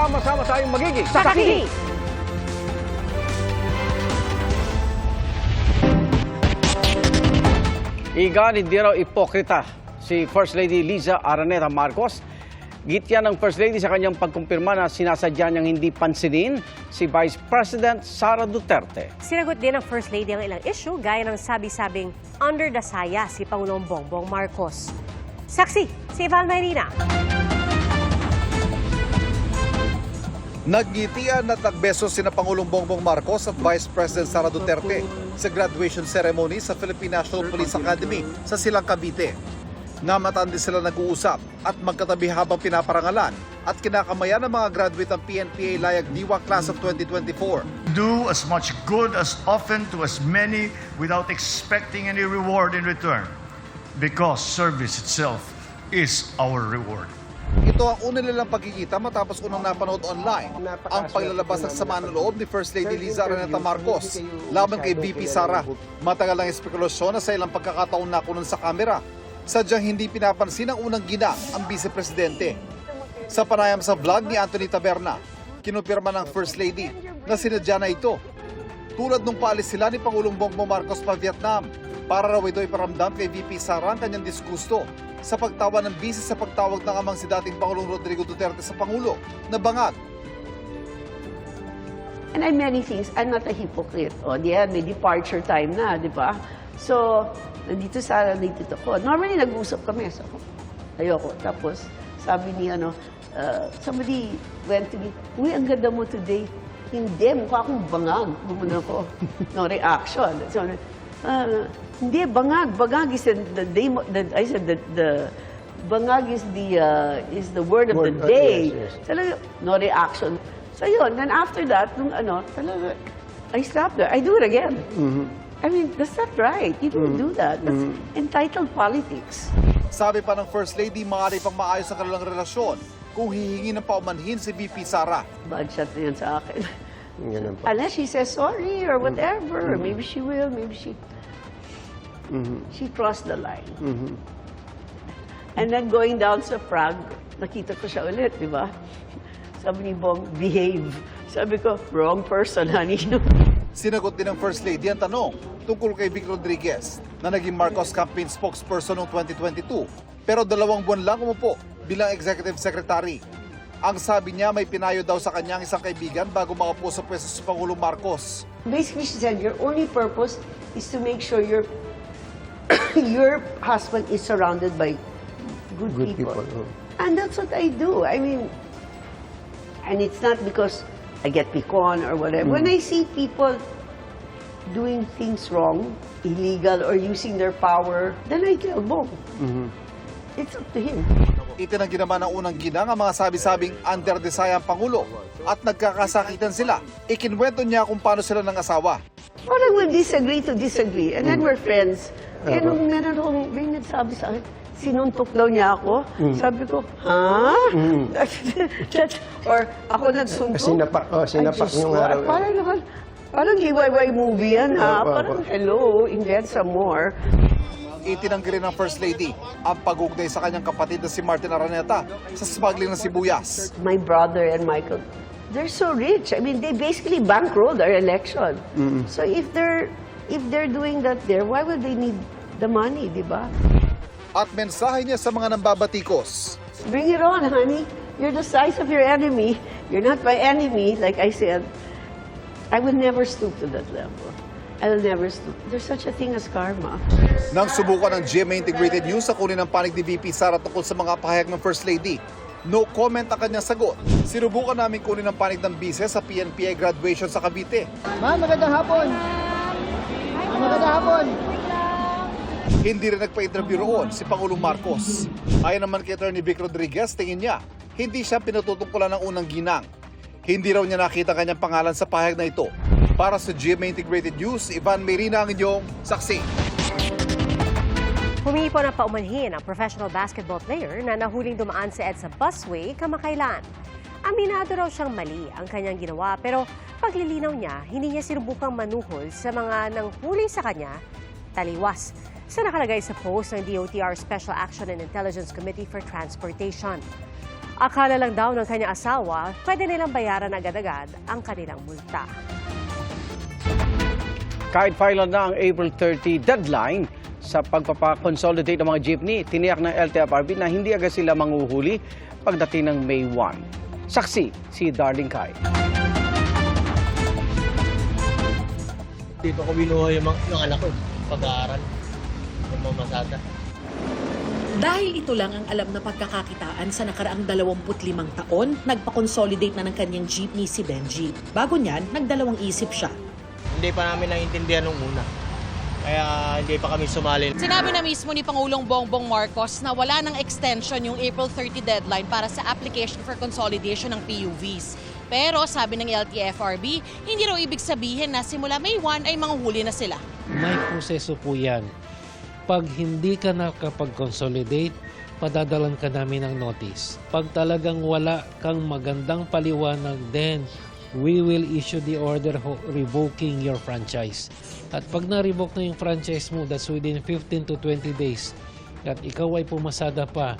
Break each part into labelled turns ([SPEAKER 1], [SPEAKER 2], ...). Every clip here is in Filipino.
[SPEAKER 1] Sama-sama tayong magiging
[SPEAKER 2] Sakaki!
[SPEAKER 1] Igan, hindi raw ipokrita si First Lady Liza Araneta Marcos. Gitya ng First Lady sa kanyang pagkumpirma na sinasadya niyang hindi pansinin si Vice President Sara Duterte.
[SPEAKER 2] Sinagot din ng First Lady ang ilang issue gaya ng sabi-sabing under the saya si Pangulong Bongbong Marcos. Saksi, si Val Marina.
[SPEAKER 3] Nagngitian at nagbeso sina Pangulong Bongbong Marcos at Vice President Sara Duterte sa graduation ceremony sa Philippine National Police Academy sa Silang Cavite. Namataan din sila nag-uusap at magkatabi habang pinaparangalan at kinakamayan ng mga graduate ng PNPA Layag Diwa Class of 2024.
[SPEAKER 4] do as much good as often to as many without expecting any reward in return because service itself is our reward.
[SPEAKER 3] Ito ang una nilang pagkikita matapos unang napanood online ang paglalabas ng sama ng loob ni First Lady Liza Araneta Marcos laban kay VP Sara. Matagal ang espekulasyon na sa ilang pagkakataon nakunan sa kamera. Sadyang hindi pinapansin ang unang ginang ang Vice Presidente. Sa panayam sa vlog ni Anthony Taberna, kinumpirma ng First Lady na sinadya na ito. Tulad nung paalis sila ni Pangulong Bongbong Marcos pa Vietnam para raw ito iparamdam kay VP Sara ang kanyang disgusto sa pagtawa ng bisi sa pagtawag ng amang si dating Pangulong Rodrigo Duterte sa Pangulo na bangag.
[SPEAKER 5] And I'm many things. I'm not a hypocrite. O, diyan, may departure time na, di ba? So, nandito sa nandito ko. Normally, nag-usap kami. So, ayoko. Tapos, sabi ni, ano, uh, somebody went to me, Uy, ang ganda mo today. Hindi, mukha akong bangag. Bumuna ko. No reaction. So, uh, hindi, bangag. Bangag is the, the day, the, I said, the, the bangag is the, uh, is the word of the
[SPEAKER 6] Word, uh,
[SPEAKER 5] day.
[SPEAKER 6] yes, yes.
[SPEAKER 5] Talaga, no reaction. So yun, then after that, nung ano, talaga, I stopped there. I do it again. I mean, that's not right. You don't do that. That's entitled politics.
[SPEAKER 3] Sabi pa ng First Lady, maaari pang maayos ang kanilang relasyon kung hihingi ng paumanhin si VP Sara.
[SPEAKER 5] Bad shot na yan sa akin.
[SPEAKER 6] Ganun po.
[SPEAKER 5] Unless she says sorry or whatever. Maybe she will, maybe she... She crossed the line. And then going down sa Prague, nakita ko siya ulit, di ba? Sabi ni Bong, behave. Sabi ko, wrong person, honey.
[SPEAKER 3] Sinagot din ng First Lady ang tanong tungkol kay Vic Rodriguez na naging Marcos campaign spokesperson noong 2022 pero dalawang buwan lang umupo bilang executive secretary. Ang sabi niya may pinayo daw sa kanyang isang kaibigan bago makapo sa pwesto si Pangulong Marcos.
[SPEAKER 5] Basically, she said, your only purpose is to make sure your your husband is surrounded by good,
[SPEAKER 6] Good
[SPEAKER 5] people.
[SPEAKER 6] people, oh.
[SPEAKER 5] And that's what I do. I mean, and it's not because I get picon or whatever. When I see people doing things wrong, illegal, or using their power, then I tell Bong. It's up to him.
[SPEAKER 3] Itinanggi naman ng unang ginang ang mga sabi-sabing under desire ang Pangulo at nagkakasakitan sila. Ikinwento niya kung paano sila ng asawa.
[SPEAKER 5] Parang we'll disagree to disagree. And then we're friends. Kaya nung meron akong, may nagsabi sa akin, sinuntok daw niya ako. Sabi ko, ha? That- or ako nagsuntok.
[SPEAKER 6] Sinapak, oh, sinapak
[SPEAKER 5] Ay, Diyos
[SPEAKER 6] yung
[SPEAKER 5] ko,
[SPEAKER 6] araw.
[SPEAKER 5] Parang naman, parang hiwayway movie yan, ha?
[SPEAKER 6] Opo,
[SPEAKER 5] Parang, hello, invent some more.
[SPEAKER 3] Itinanggi rin ng First Lady ang pag-ugnay sa kanyang kapatid na si Martin Araneta sa smuggling ng sibuyas.
[SPEAKER 5] My brother and Michael, they're so rich. I mean, they basically bankrolled our election. So if they're if they're doing that there, why would they need the money, di ba?
[SPEAKER 3] At mensahe niya sa mga nambabatikos.
[SPEAKER 5] Bring it on, honey. You're the size of your enemy. You're not my enemy, like I said. I would never stoop to that level. I will never stoop. There's such a thing as karma.
[SPEAKER 3] Nang subukan ng GMA Integrated News sa kunin ng panig ni VP Sara tungkol sa mga pahayag ng First Lady, no comment ang kanyang sagot. Sinubukan namin kunin ng panig ng bise sa PNPA graduation sa Cavite.
[SPEAKER 7] Ma'am, magandang hapon. Magandang hapon.
[SPEAKER 3] Hindi rin nagpa-interview roon si Pangulong Marcos. Ayon naman kay Atty. Vic Rodriguez, tingin niya, hindi siya pinatutungkulan ng unang ginang. Hindi raw niya nakita kanyang pangalan sa pahayag na ito. Para sa GMA Integrated News, Ivan Merina ang inyong saksi.
[SPEAKER 2] Humingi po ng paumanhin ang professional basketball player na nahuling dumaan sa EDSA busway kamakailan. Aminado raw siyang mali ang kanyang ginawa pero paglilinaw niya, hindi niya sinubukang manuhol sa mga nanghuli sa kanya taliwas sa nakalagay sa post ng DOTR Special Action and Intelligence Committee for Transportation. Akala lang daw ng kanyang asawa, pwede nilang bayaran agad-agad ang kanilang multa.
[SPEAKER 1] Kahit final na ang April 30 deadline sa pagpapakonsolidate ng mga jeepney, tiniyak ng LTFRB na hindi agad sila manguhuli pagdating ng May 1. Saksi si Darling Kai.
[SPEAKER 6] Dito ko binuha yung, mga- yung anak ko, pag-aaral, yung mamasada.
[SPEAKER 8] Dahil ito lang ang alam na pagkakakitaan sa nakaraang 25 taon, nagpa-consolidate na ng kanyang jeepney si Benji. Bago niyan, nagdalawang isip siya.
[SPEAKER 6] Hindi pa namin naintindihan nung una. Kaya hindi pa kami sumali.
[SPEAKER 9] Sinabi na mismo ni Pangulong Bongbong Marcos na wala ng extension yung April 30 deadline para sa application for consolidation ng PUVs. Pero sabi ng LTFRB, hindi raw ibig sabihin na simula May 1 ay manguhuli na sila.
[SPEAKER 10] May proseso po yan. Pag hindi ka nakapag-consolidate, padadalan ka namin ng notice. Pag talagang wala kang magandang paliwanag, then we will issue the order revoking your franchise. At pag na-revoke na yung franchise mo, that's within 15 to 20 days, at ikaw ay pumasada pa,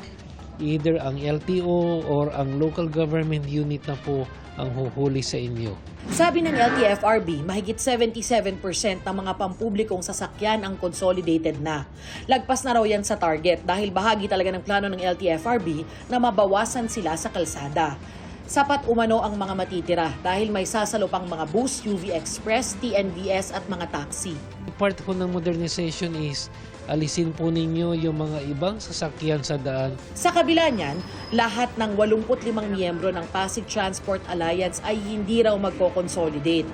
[SPEAKER 10] either ang LTO or ang local government unit na po ang huhuli sa inyo.
[SPEAKER 8] Sabi ng LTFRB, mahigit 77% ng mga pampublikong sasakyan ang consolidated na. Lagpas na raw yan sa target dahil bahagi talaga ng plano ng LTFRB na mabawasan sila sa kalsada. Sapat umano ang mga matitira dahil may sasalo pang mga bus, UV Express, TNVS at mga taxi.
[SPEAKER 10] Part po ng modernization is alisin po ninyo yung mga ibang sasakyan sa daan
[SPEAKER 8] Sa kabila niyan, lahat ng 85 miyembro ng Pasig Transport Alliance ay hindi raw magko-consolidate.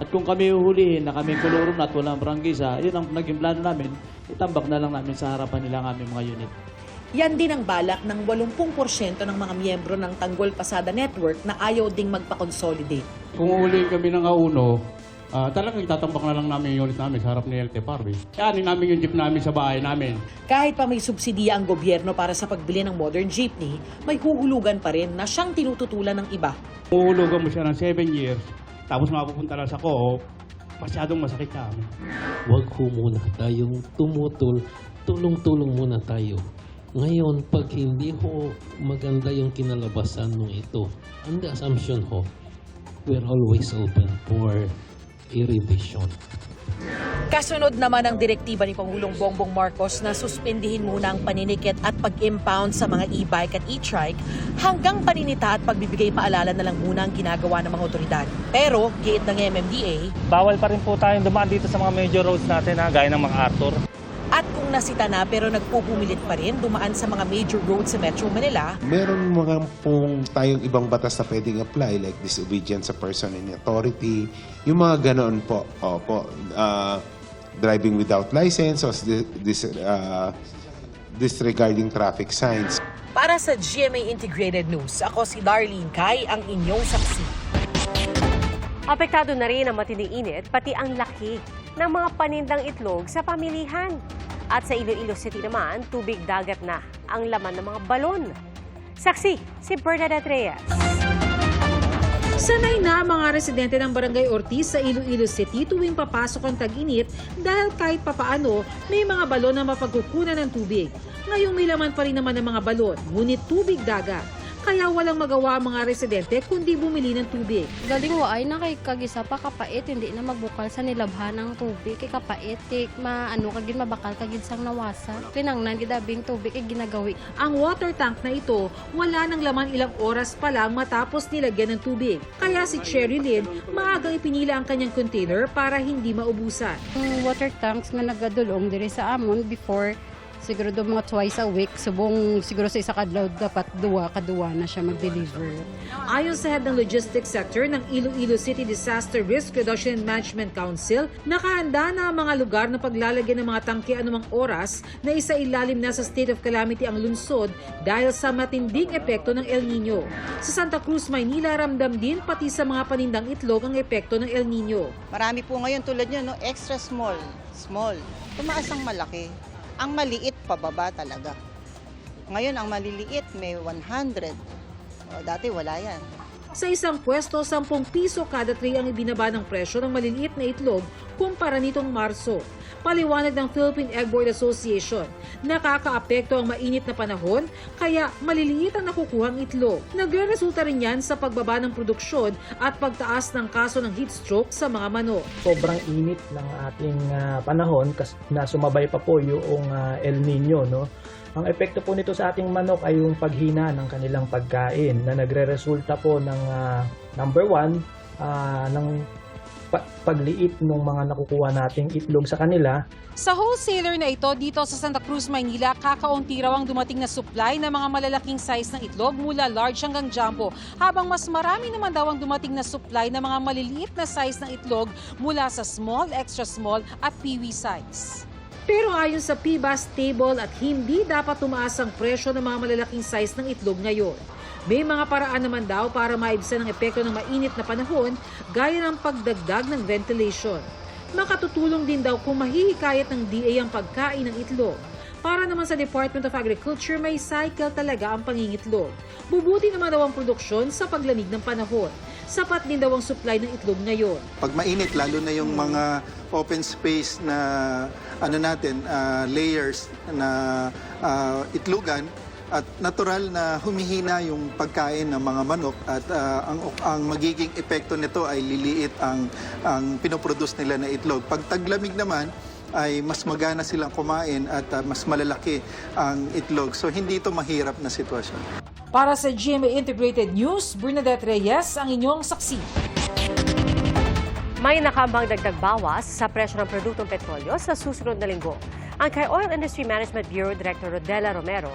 [SPEAKER 11] At kung kami uhulihin na kami kolorum at walang prangkisa, yun ang naging plano namin, itambak na lang namin sa harapan nila ang aming mga unit.
[SPEAKER 8] Yan din ang balak ng 80% ng mga miyembro ng Tanggol Pasada Network na ayaw ding magpa-consolidate.
[SPEAKER 11] Kung uhulihin kami ng auno, ah, talagang itatambak na lang namin yung unit namin sa harap ni LT Parby. Kanin namin yung jeep namin sa bahay namin.
[SPEAKER 8] Kahit pa may subsidiya ang gobyerno para sa pagbili ng modern jeepney, may huhulugan pa rin na siyang tinututulan ng iba.
[SPEAKER 11] Uhulugan mo siya ng 7 years, tapos mapupunta lang sa co-op, masyadong masakit sa amin.
[SPEAKER 10] Huwag ho muna tayong tumutol, tulong-tulong muna tayo. Ngayon, pag hindi ho maganda yung kinalabasan ng ito, ang the assumption ho, we're always open for a revision.
[SPEAKER 8] Kasunod naman ang direktiba ni Pangulong Bongbong Marcos na suspindihin muna ang paninikit at pag-impound sa mga e-bike at e-trike hanggang paninita at pagbibigay paalala na lang muna ang ginagawa ng mga otoridad. Pero, giit ng MMDA,
[SPEAKER 12] bawal pa rin po tayong dumaan dito sa mga major roads natin ha, gaya ng MacArthur.
[SPEAKER 8] At kung nasita na pero nagpupumilit pa rin dumaan sa mga major roads sa Metro Manila,
[SPEAKER 13] Meron mga pong tayong ibang batas na pwedeng apply like disobedience sa person in authority, yung mga ganoon po. Opo, ah, driving without license or dis, ah, disregarding traffic signs.
[SPEAKER 8] Para sa GMA Integrated News, ako si Darlene Kai, ang inyong saksi.
[SPEAKER 2] Apektado na rin ang matinding init, pati ang laki ng mga panindang itlog sa pamilihan. At sa Iloilo City naman, tubig dagat na ang laman ng mga balon. Saksi, si Bernadette Reyes.
[SPEAKER 14] Sanay na mga residente ng Barangay Ortiz sa Iloilo City tuwing papasok ang tag-init dahil kahit papaano may mga balon na mapagkukunan ng tubig. Ngayong may laman pa rin naman ang mga balon, ngunit tubig dagat. Kaya walang magawa ang mga residente kundi bumili ng tubig.
[SPEAKER 15] Galing mo ay na kay kagisa pa kapait hindi na magbukal sa nilabhan ng tubig kay kapait maano kagin mabakal kagin sang nawasa kinangnan gidabing tubig ay ginagawi.
[SPEAKER 14] Ang water tank na ito wala nang laman ilang oras pa lang matapos nilagyan ng tubig. Kaya si Cherry Lynn maagang ipinila ang kanyang container para hindi maubusan.
[SPEAKER 15] Ang water tanks nga nagadulong diri sa amon before siguro do mga twice a week subong siguro sa isa kadlaw dapat duwa kaduwa na siya mag-deliver.
[SPEAKER 14] Ayon sa head ng logistics sector ng Iloilo City Disaster Risk Reduction and Management Council, nakahanda na ang mga lugar na paglalagyan ng mga tangke anumang oras na isa ilalim na sa state of calamity ang lungsod dahil sa matinding epekto ng El Nino. Sa Santa Cruz, Maynila, ramdam din pati sa mga panindang itlog ang epekto ng El Nino.
[SPEAKER 9] Marami po ngayon tulad nyo, no, extra small, small. Tumaas ang malaki. Ang maliit pababa talaga. Ngayon, ang maliliit may 100. O, dati wala yan.
[SPEAKER 14] Sa isang pwesto, 10 piso kada tray ang ibinaba ng presyo ng maliliit na itlog kumpara nitong Marso. Paliwanag ng Philippine Egg Board Association, nakakaapekto ang mainit na panahon kaya maliliit ang nakukuhang itlog. Nagre-resulta rin yan sa pagbaba ng produksyon at pagtaas ng kaso ng heat stroke sa mga manok.
[SPEAKER 6] Sobrang init ng ating ah, panahon kas na sumabay pa po yung ah, El Nino. No? Ang epekto po nito sa ating manok ay yung paghina ng kanilang pagkain na nagre-resulta po ng ah, number one, ah, ng pa- pagliit ng mga nakukuha nating itlog sa kanila
[SPEAKER 14] Sa wholesaler na ito dito sa Santa Cruz, Maynila, kakaunti raw ang dumating na supply ng mga malalaking size ng itlog mula large hanggang jumbo, habang mas marami naman daw ang dumating na supply ng mga maliliit na size ng itlog mula sa small, extra small at peewee size. Pero ayon sa PIBA stable at hindi dapat tumaas ang presyo ng mga malalaking size ng itlog ngayon. May mga paraan naman daw para maibsan ang epekto ng mainit na panahon gaya ng pagdagdag ng ventilation. Makatutulong din daw kung mahihikayat ng DA ang pagkain ng itlog. Para naman sa Department of Agriculture, may cycle talaga ang pangingitlog. Bubuti naman daw ang produksyon sa paglamig ng panahon. Sapat din daw ang supply ng itlog ngayon.
[SPEAKER 16] Pag mainit, lalo na yung mga open space na ano natin, ah, layers na ah, itlogan, at natural na humihina yung pagkain ng mga manok at ah, ang, ang magiging epekto nito ay liliit ang, ang pinoproduce nila na itlog. Pag taglamig naman, ay mas magana silang kumain at ah, mas malalaki ang itlog. So hindi ito mahirap na sitwasyon.
[SPEAKER 14] Para sa GMA Integrated News, Bernadette Reyes ang inyong saksi.
[SPEAKER 2] May nakambang dagdag bawas sa presyo ng produktong petrolyo sa susunod na linggo. Ang kay Oil Industry Management Bureau Director Rodela Romero,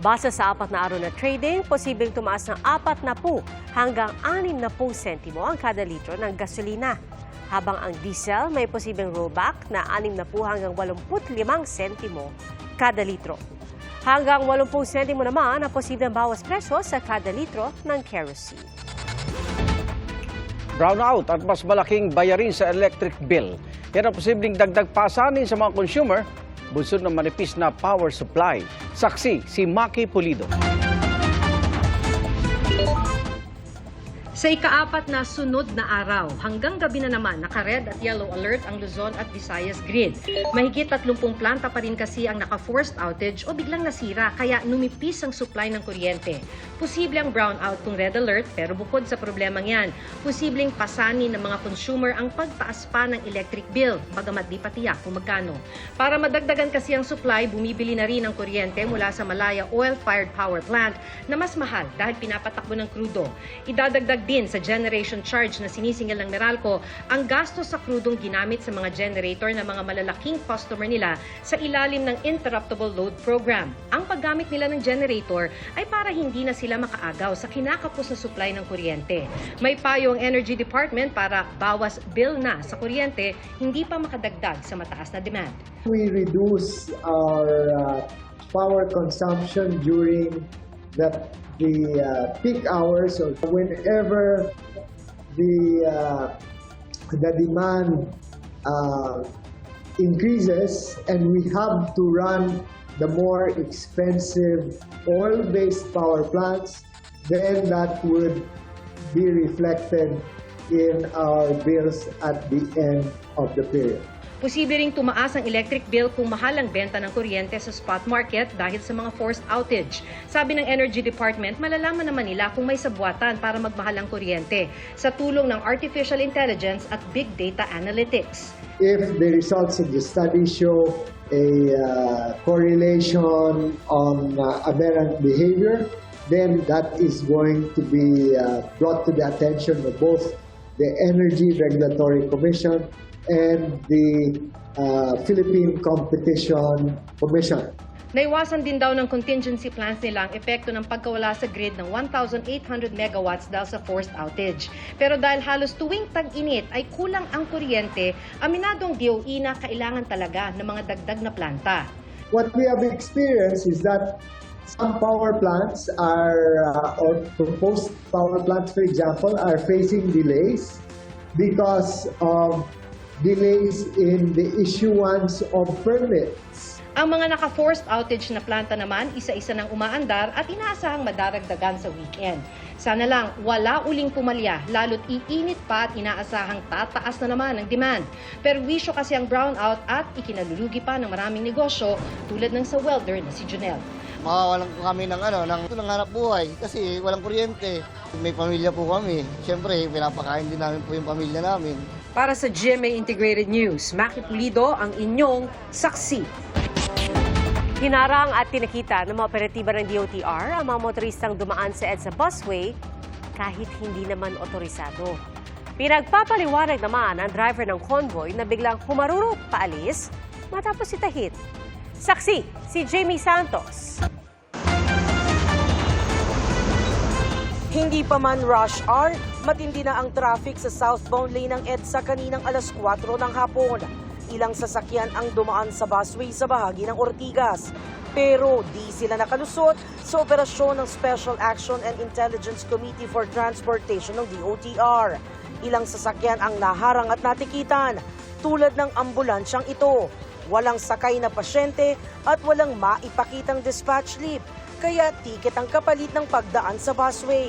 [SPEAKER 2] base sa apat na araw na trading, posibleng tumaas ng apat na po hanggang anim na pong sentimo ang kada litro ng gasolina. Habang ang diesel may posibleng rollback na anim na po hanggang 85 sentimo kada litro. Hanggang 80 sentimo naman ang posibleng bawas presyo sa kada litro ng kerosene.
[SPEAKER 1] brownout at mas malaking bayarin sa electric bill. Yan ang posibleng dagdag pasanin sa mga consumer bunsod ng manipis na power supply. Saksi si Maki Pulido.
[SPEAKER 17] Sa ikaapat na sunod na araw, hanggang gabi na naman, naka-red at yellow alert ang Luzon at Visayas grid. Mahigit 30 planta pa rin kasi ang naka-forced outage o biglang nasira, kaya numipis ang supply ng kuryente. Posible ang brownout kung red alert, pero bukod sa problemang yan, posibleng pasanin ng mga consumer ang pagtaas pa ng electric bill, bagamat di pa kung magkano. Para madagdagan kasi ang supply, bumibili na rin ang kuryente mula sa Malaya Oil-Fired Power Plant na mas mahal dahil pinapatakbo ng krudo. Idadagdag din sa generation charge na sinisingil ng Meralco ang gasto sa krudong ginamit sa mga generator ng mga malalaking customer nila sa ilalim ng Interruptible Load Program. Ang paggamit nila ng generator ay para hindi na sila makaagaw sa kinakapos na supply ng kuryente. May payo ang Energy Department para bawas bill na sa kuryente, hindi pa makadagdag sa mataas na demand.
[SPEAKER 18] We reduce our uh, power consumption during the, the uh, peak hours or whenever the, uh, the demand uh, increases and we have to run the more expensive oil-based power plants, then that would be reflected in our bills at the end of the period.
[SPEAKER 17] Posible ring tumaas ang electric bill kung mahal ang benta ng kuryente sa spot market dahil sa mga forced outage. Sabi ng Energy Department, malalaman naman nila kung may sabuatan para magmahal ang kuryente sa tulong ng artificial intelligence at big data analytics.
[SPEAKER 18] If the results of the study show a uh, correlation on uh, aberrant behavior, then that is going to be uh, brought to the attention of both the Energy Regulatory Commission and the uh, Philippine Competition Commission.
[SPEAKER 17] Naiwasan din daw ng contingency plans nila ang epekto ng pagkawala sa grid ng 1,800 megawatts dahil sa forced outage. Pero dahil halos tuwing tag-init ay kulang ang kuryente, aminadong DOE na kailangan talaga ng mga dagdag na planta.
[SPEAKER 18] What we have experienced is that some power plants are, uh, or proposed power plants, for example, are facing delays because of delays in the issuance of permits.
[SPEAKER 17] Ang mga naka-forced outage na planta naman, isa-isa nang umaandar at inaasahang madaragdagan sa weekend. Sana lang wala uling pumalya, lalo't iinit pa at inaasahang tataas na naman ang demand. Pero wisyo kasi ang brownout at ikinalulugi pa ng maraming negosyo tulad ng sa welder na si Junel.
[SPEAKER 7] Makawalan po kami ng ano, ng, ng hanap buhay kasi walang kuryente. May pamilya po kami. Siyempre, pinapakain din namin po yung pamilya namin.
[SPEAKER 14] Para sa GMA Integrated News, Maki Pulido ang inyong saksi.
[SPEAKER 2] Hinarang at tinakita ng mga operatiba ng DOTR ang mga motoristang dumaan sa EDSA busway kahit hindi naman otorisado. Pinagpapaliwanag naman ang driver ng convoy na biglang humarurot paalis matapos itahit. Saksi, si Jamie Santos.
[SPEAKER 19] Hindi pa man rush hour, matindi na ang traffic sa southbound lane ng EDSA kaninang alas 4 ng hapon. Ilang sasakyan ang dumaan sa busway sa bahagi ng Ortigas. Pero di sila nakalusot sa operasyon ng Special Action and Intelligence Committee for Transportation ng DOTR. Ilang sasakyan ang naharang at natikitan, tulad ng ambulansyang ito. Walang sakay na pasyente at walang maipakitang dispatch slip, kaya tiket ang kapalit ng pagdaan sa busway.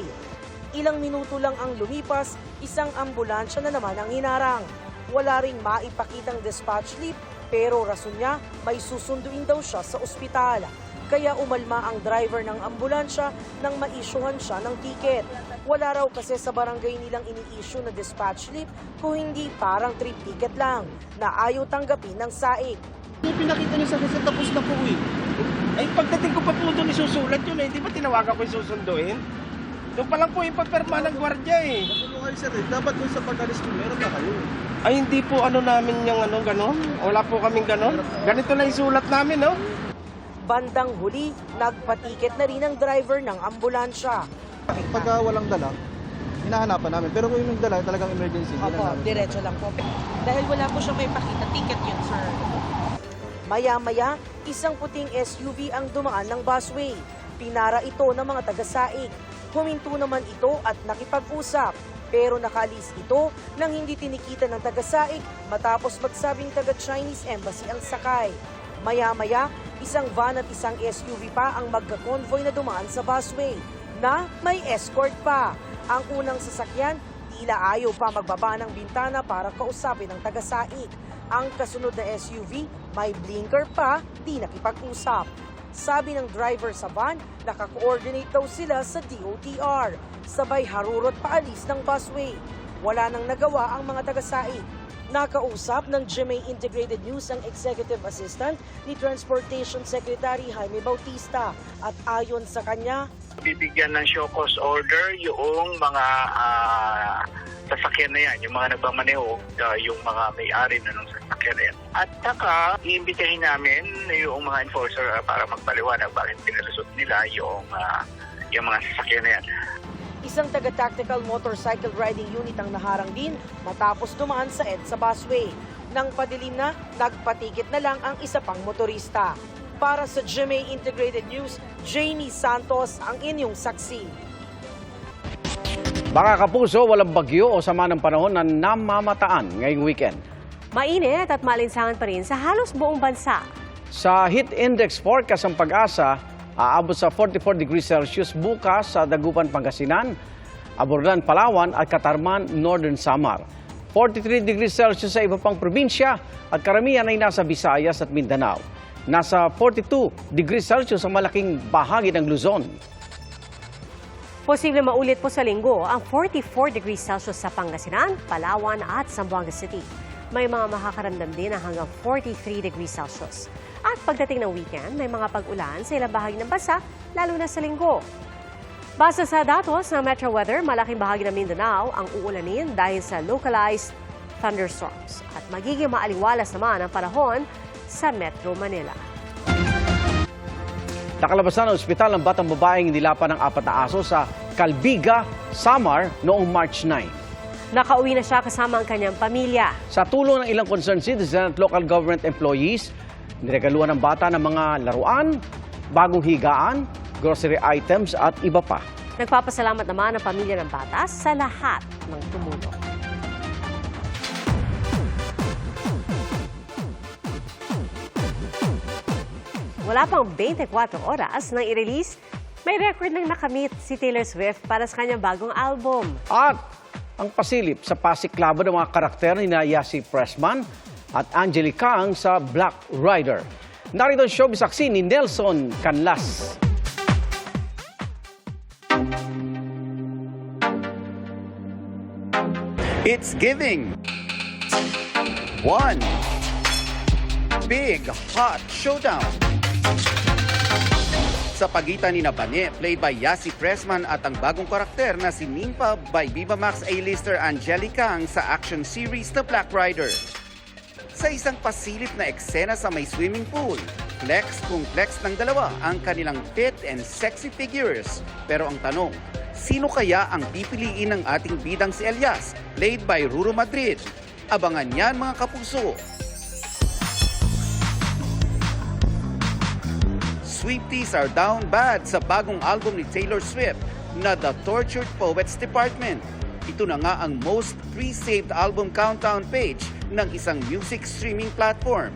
[SPEAKER 19] Ilang minuto lang ang lumipas, isang ambulansya na naman ang hinarang. Wala ring maipakitang dispatch slip, pero rason niya, may susunduin daw siya sa ospital. Kaya umalma ang driver ng ambulansya nang maisyuhan siya ng tiket. Wala raw kasi sa barangay nilang ini-issue na dispatch slip kung hindi parang trip ticket lang na ayaw tanggapin ng saik.
[SPEAKER 20] Yung pinakita niyo sa kasi tapos na po eh. Ay pagdating ko pa po doon isusulat yun eh. Di ba tinawagan ko yung susunduin? Doon pa lang po yung papirma ng gwardiya eh.
[SPEAKER 21] Ano kayo sir, dapat doon sa pag-alis ko meron na kayo.
[SPEAKER 20] Ay hindi po ano namin yung ano ganon. Wala po kaming ganon. Ganito lang yung sulat namin no.
[SPEAKER 19] Bandang huli, nagpatiket na rin ang driver ng ambulansya.
[SPEAKER 21] Pagka walang dala, hinahanapan namin. Pero kung yung dala, talagang emergency. namin.
[SPEAKER 22] diretso lang po. Dahil wala po siya may pakita, ticket yun, sir.
[SPEAKER 19] Maya-maya, isang puting SUV ang dumaan ng busway. Pinara ito ng mga taga-saig. Huminto naman ito at nakipag-usap. Pero nakaalis ito nang hindi tinikita ng taga-saig matapos magsabing taga-Chinese Embassy ang sakay. Maya-maya, isang van at isang SUV pa ang magka-convoy na dumaan sa busway na may escort pa. Ang unang sasakyan, tila ayaw pa magbaba ng bintana para kausapin ang taga-saig. Ang kasunod na SUV, may blinker pa, di nakipag-usap. Sabi ng driver sa van, naka-coordinate daw sila sa DOTR. Sabay harurot paalis ng busway. Wala nang nagawa ang mga taga-saig. Nakausap ng GMA Integrated News ang Executive Assistant ni Transportation Secretary Jaime Bautista at ayon sa kanya,
[SPEAKER 23] bibigyan ng show cause order yung mga ah, sasakyan na yan, yung mga nagmamaneho, ah, yung mga may-ari na ng sasakyan na yan. At saka, iimbitahin namin yung mga enforcer ah, para magpaliwanag bakit pinalusot nila yung, ah, yung mga sasakyan na yan.
[SPEAKER 19] Isang taga-tactical motorcycle riding unit ang naharang din matapos dumaan sa EDSA busway. Nang padilim na, nagpatikit na lang ang isa pang motorista. Para sa GMA Integrated News, Jamie Santos ang inyong saksi.
[SPEAKER 1] Mga kapuso, walang bagyo o sama ng panahon na namamataan ngayong weekend.
[SPEAKER 2] Mainit at malinsangan pa rin sa halos buong bansa.
[SPEAKER 1] Sa heat index forecast ng pag-asa, aabot sa 44 degrees Celsius bukas sa Dagupan, Pangasinan, Aborlan, Palawan at Katarman, Northern Samar. 43 degrees Celsius sa iba pang probinsya at karamihan ay nasa Visayas at Mindanao. Nasa 42 degrees Celsius sa malaking bahagi ng Luzon.
[SPEAKER 2] Posible maulit po sa linggo ang 44 degrees Celsius sa Pangasinan, Palawan at Zamboanga City. May mga makakaramdam din ng hanggang 43 degrees Celsius. At pagdating ng weekend, may mga pag-ulan sa ilang bahagi ng bansa, lalo na sa linggo. Base sa datos ng Metro Weather, malaking bahagi ng Mindanao ang uulanin dahil sa localized thunderstorms. At magiging maaliwalas naman ang panahon sa Metro Manila.
[SPEAKER 1] Nakalabasan ng ospital ng batang babaeng nilapan ng apat na aso sa Calbiga, Samar noong March 9.
[SPEAKER 2] Nakauwi na siya kasama ang kanyang pamilya.
[SPEAKER 1] Sa tulong ng ilang concerned citizen at local government employees, niregaluhan ng bata ng mga laruan, bagong higaan, grocery items at iba pa.
[SPEAKER 2] Nagpapasalamat naman ang pamilya ng bata sa lahat ng tumulong. Wala pang 24 oras nang i-release, may record nang nakamit si Taylor Swift para sa kanyang bagong album.
[SPEAKER 1] At ang pasilip sa pasiklaban ng mga karakter ni na Yasi Pressman at Angelica Ang sa Black Rider. Narito ang showbiz aksi ni Nelson Canlas.
[SPEAKER 24] It's giving. One big hot showdown. Sa pagitan ni Nabane, played by Yasi Pressman at ang bagong karakter na si Nimpa by Viva Max A-lister Angelica ang sa action series na Black Rider. Sa isang pasilip na eksena sa may swimming pool, flex kung flex ng dalawa ang kanilang fit and sexy figures. Pero ang tanong, sino kaya ang pipiliin ng ating bidang si Elias, played by Ruro Madrid? Abangan yan mga kapuso. Swifties are down bad sa bagong album ni Taylor Swift na The Tortured Poets Department. Ito na nga ang most pre-saved album countdown page ng isang music streaming platform.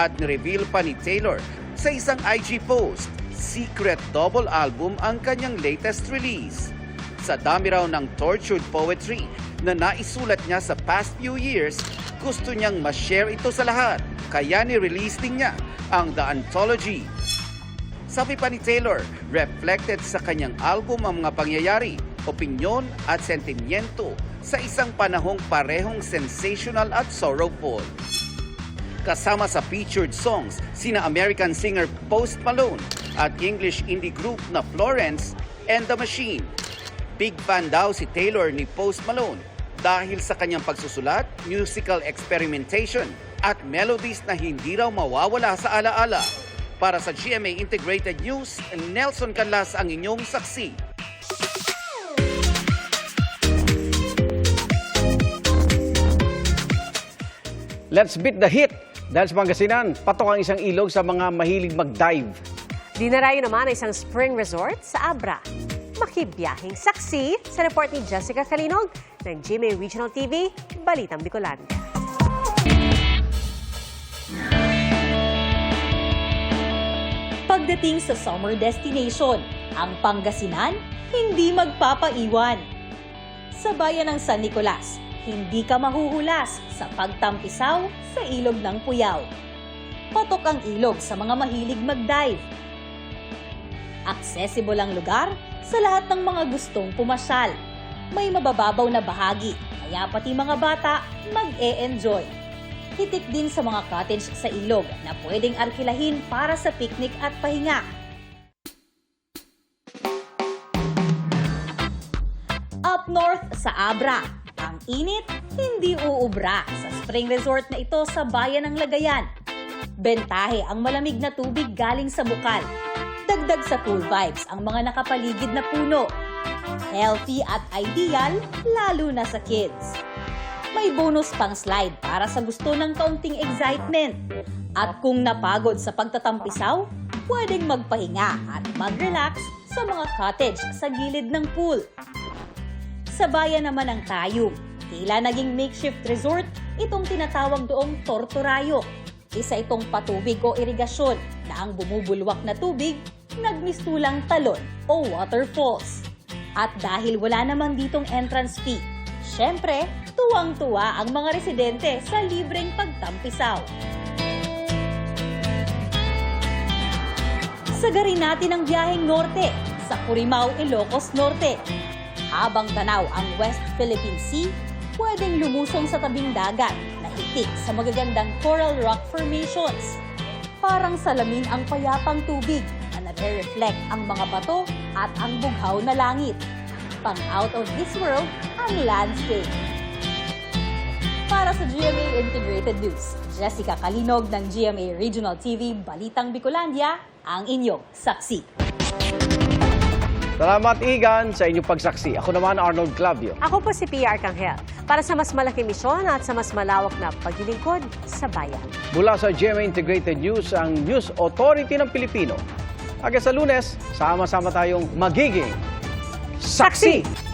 [SPEAKER 24] At nireveal pa ni Taylor sa isang IG post, secret double album ang kanyang latest release. Sa dami raw ng tortured poetry na naisulat niya sa past few years, gusto niyang ma-share ito sa lahat. Kaya ni-release din niya ang The Anthology. Sabi pa ni Taylor, reflected sa kanyang album ang mga pangyayari, opinyon at sentimiento sa isang panahong parehong sensational at sorrowful. Kasama sa featured songs sina American singer Post Malone at English indie group na Florence and the Machine. Big fan daw si Taylor ni Post Malone dahil sa kanyang pagsusulat, musical experimentation at melodies na hindi raw mawawala sa alaala. Para sa GMA Integrated News, Nelson Canlas ang inyong saksi.
[SPEAKER 1] Let's beat the heat! Dahil sa Pangasinan, patok ang isang ilog sa mga mahilig mag-dive.
[SPEAKER 2] Dinarayo naman ang isang spring resort sa Abra. Makibiyahing saksi sa report ni Jessica Kalinog ng GMA Regional TV, Balitang Bicolan.
[SPEAKER 25] Pagdating sa summer destination, ang Pangasinan hindi magpapaiwan. Sa bayan ng San Nicolas, hindi ka mahuhulas sa pagtampisaw sa ilog ng Puyaw. Patok ang ilog sa mga mahilig mag-dive. Accessible ang lugar sa lahat ng mga gustong pumasyal. May mabababaw na bahagi, kaya pati mga bata mag-e-enjoy. Hitik din sa mga cottage sa ilog na pwedeng arkilahin para sa picnic at pahinga. Up north sa Abra, ang init hindi uubra sa spring resort na ito sa bayan ng Lagayan. Bentahe ang malamig na tubig galing sa bukal. Dagdag sa cool vibes ang mga nakapaligid na puno. Healthy at ideal lalo na sa kids. May bonus pang slide para sa gusto ng kaunting excitement. At kung napagod sa pagtatampisaw, pwedeng magpahinga at mag-relax sa mga cottage sa gilid ng pool. Sa bayan naman ng Tayum, tila naging makeshift resort itong tinatawag doong Torturayo. Isa itong patubig o irigasyon na ang bumubulwak na tubig nagmistulang talon o waterfalls. At dahil wala naman ditong entrance fee, syempre, tuwang-tuwa ang mga residente sa libreng pagtampisaw. Sagarin natin ang biyaheng norte sa Curimao, Ilocos Norte. Habang tanaw ang West Philippine Sea, pwedeng lumusong sa tabing dagat na hitik sa magagandang coral rock formations. Parang salamin ang payapang tubig na nare-reflect ang mga bato at ang bughaw na langit. Pang out of this world ang landscape. Para sa GMA Integrated News, Jessica Kalinog ng GMA Regional TV, Balitang Bicolandia, ang inyong saksi.
[SPEAKER 1] Salamat, Igan, sa inyong pagsaksi. Ako naman, Arnold Clavio.
[SPEAKER 2] Ako po si Pia Arcangel para sa mas malaking misyon at sa mas malawak na paglilingkod sa bayan.
[SPEAKER 1] Mula sa GMA Integrated News, ang News Authority ng Pilipino. Hanggang sa lunes, sama-sama tayong magiging saksi!